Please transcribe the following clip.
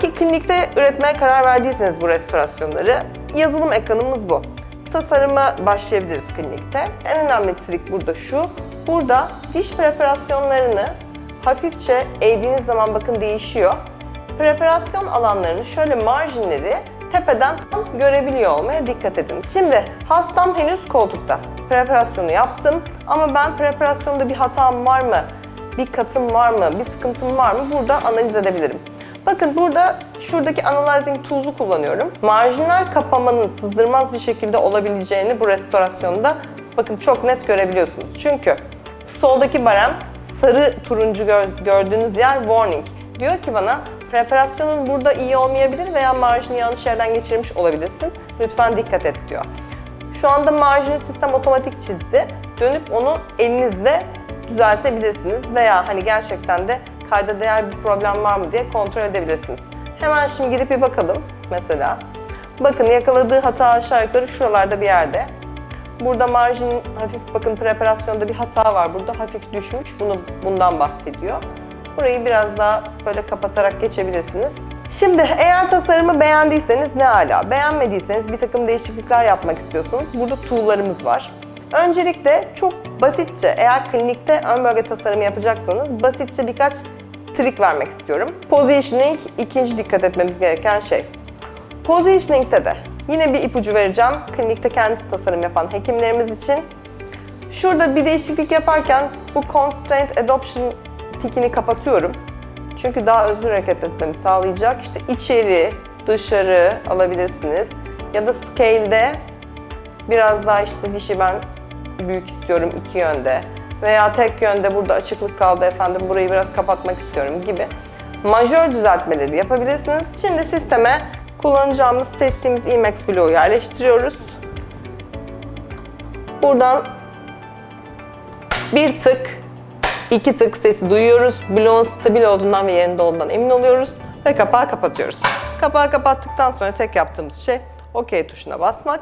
ki klinikte üretmeye karar verdiyseniz bu restorasyonları, yazılım ekranımız bu. Tasarıma başlayabiliriz klinikte. En önemli trik burada şu, burada diş preparasyonlarını hafifçe eğdiğiniz zaman bakın değişiyor. Preparasyon alanlarını şöyle marjinleri tepeden tam görebiliyor olmaya dikkat edin. Şimdi hastam henüz koltukta. Preparasyonu yaptım ama ben preparasyonda bir hatam var mı? Bir katım var mı? Bir sıkıntım var mı? Burada analiz edebilirim. Bakın burada şuradaki Analyzing Tools'u kullanıyorum. Marjinal kapamanın sızdırmaz bir şekilde olabileceğini bu restorasyonda bakın çok net görebiliyorsunuz. Çünkü soldaki barem sarı turuncu gör- gördüğünüz yer warning. Diyor ki bana preparasyonun burada iyi olmayabilir veya marjini yanlış yerden geçirmiş olabilirsin. Lütfen dikkat et diyor. Şu anda marjini sistem otomatik çizdi. Dönüp onu elinizle düzeltebilirsiniz veya hani gerçekten de kayda değer bir problem var mı diye kontrol edebilirsiniz. Hemen şimdi gidip bir bakalım mesela. Bakın yakaladığı hata aşağı yukarı şuralarda bir yerde. Burada marjin hafif bakın preparasyonda bir hata var. Burada hafif düşmüş. Bunu bundan bahsediyor. Burayı biraz daha böyle kapatarak geçebilirsiniz. Şimdi eğer tasarımı beğendiyseniz ne ala. Beğenmediyseniz bir takım değişiklikler yapmak istiyorsanız burada tool'larımız var. Öncelikle çok basitçe eğer klinikte ön bölge tasarımı yapacaksanız basitçe birkaç trik vermek istiyorum. Positioning ikinci dikkat etmemiz gereken şey. Positioning'de de yine bir ipucu vereceğim. Klinikte kendisi tasarım yapan hekimlerimiz için. Şurada bir değişiklik yaparken bu Constraint Adoption tikini kapatıyorum. Çünkü daha özgür hareket etmemi sağlayacak. İşte içeri, dışarı alabilirsiniz. Ya da scale'de biraz daha işte dişi ben büyük istiyorum iki yönde. Veya tek yönde burada açıklık kaldı efendim burayı biraz kapatmak istiyorum gibi. Majör düzeltmeleri yapabilirsiniz. Şimdi sisteme kullanacağımız seçtiğimiz Emax bloğu yerleştiriyoruz. Buradan bir tık, iki tık sesi duyuyoruz. Bloğun stabil olduğundan ve yerinde olduğundan emin oluyoruz ve kapağı kapatıyoruz. Kapağı kapattıktan sonra tek yaptığımız şey OK tuşuna basmak.